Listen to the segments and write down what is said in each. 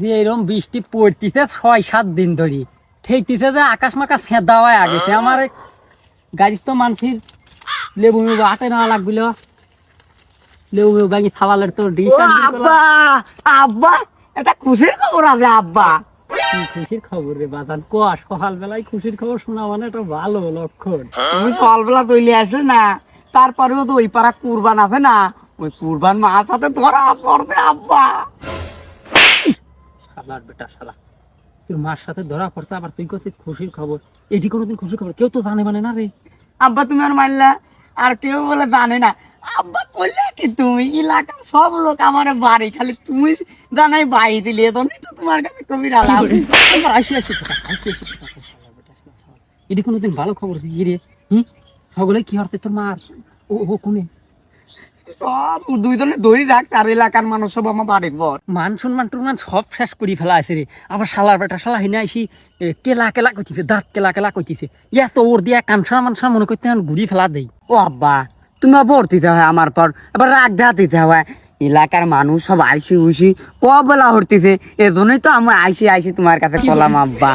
যে এরকম বৃষ্টি পড়তিছে ছয় সাত দিন ধরে। ঠেকতিছে যে আকাশ মাকা আগেছে। আমার গাড়ি তো মানুষের লেবু মেবু আটে না লাগবিল। লেবু মেবু ছাওয়ালের তো আব্বা আব্বা এটা খুশির খবর আছে আব্বা। খুশির খবর রে বাজান? ক সকাল বেলায় খুশির খবর শোনা মানে একটা ভালো লক্ষণ। তুমি সকালবেলা তৈলি আসলে না তারপরেও তো ওই পাড়া কুরবান আছে না ওই কুরবান মার সাথে ধরা পড়বে আব্বা। শালার বেটা শালা। তোর মার সাথে ধরা পড়ছে আবার তুই খুশির খবর। এটি কোনোদিন খুশির খবর? কেউ তো জানে মানে না রে। আব্বা তুমি আর আর কেউ বলে জানে না। আব্বা কি তুমি? এলাকার সব লোক আমার বাড়ি খালি তুমি জানাই বাড়ি দিলে তো তো তোমার কাছে কবির আলাপ। আসি আসি আসি আসি। এটি কোনোদিন ভালো খবর কি রে? হুম? সকলে কি হচ্ছে তোর মার? ও ও কোনে? সব দুইজনে ধরি রাখ আর এলাকার মানুষ সব আমার বাড়ির মান সম্মান টুমান সব শেষ করি ফেলা আছে রে। আবার শালার বেটা শালা হিনে আইসি কেলা কেলা কইতিছে দাঁত কেলা কেলা কইতিছে। এত ওর দিয়া কানসা মানসা মনে করতে এখন ঘুরি ফেলা দেই। ও আব্বা তুমি আবার দিতে হয় আমার পর এবার রাগ যা দিতে হয়। এলাকার মানুষ সব আইসি উইসি কবেলা হরতিছে এজন্যই তো আমি আইসি আইসি তোমার কাছে কলাম আব্বা।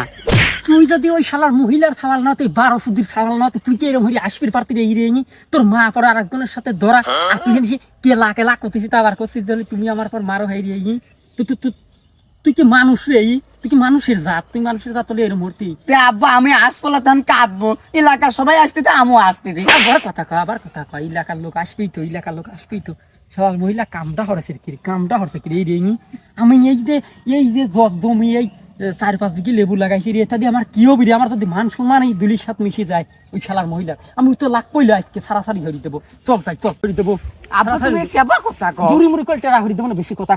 তুই যদি ওই শালার মহিলার সামাল না তুই বারো সুদির সামাল না তুই কি এরকম হইলে আসবির পারতি রে তোর মা পর আর একজনের সাথে ধরা। আর তুই জানিস কেলা কেলা করতেছি তা আবার করছিস তুমি আমার পর মারো হাই রে তুই তুই তুই কি মানুষ রে তুই কি মানুষের জাত? তুই মানুষের জাত হলে এরম মূর্তি। তে আব্বা আমি আসপলা তখন কাঁদবো। এলাকার সবাই আসতে তো আমিও আসতে দিই আবার কথা কয় আবার কথা কয় এলাকার লোক আসবেই তো এলাকার লোক আসবেই তো। সবাই মহিলা কামটা হরেছে কি কামটা হরেছে কি রে? আমি এই যে এই যে জজ দমি এই চার পাঁচ বিঘি লেবু লাগাইছি রে এটা দিয়ে আমার কিয় বিরে আমার যদি মান সম্মান এই দুলির সাথে মিশে যায় ওই শালার মহিলার আমি তো লাগ পইলে আজকে সারাসারি হরি দেবো। চল তাই চল। হরি দেবো। আপনার তুমি কেবা কথা কও। দূরি মুড়ি কল টেরা হরি দেবো না বেশি কথা।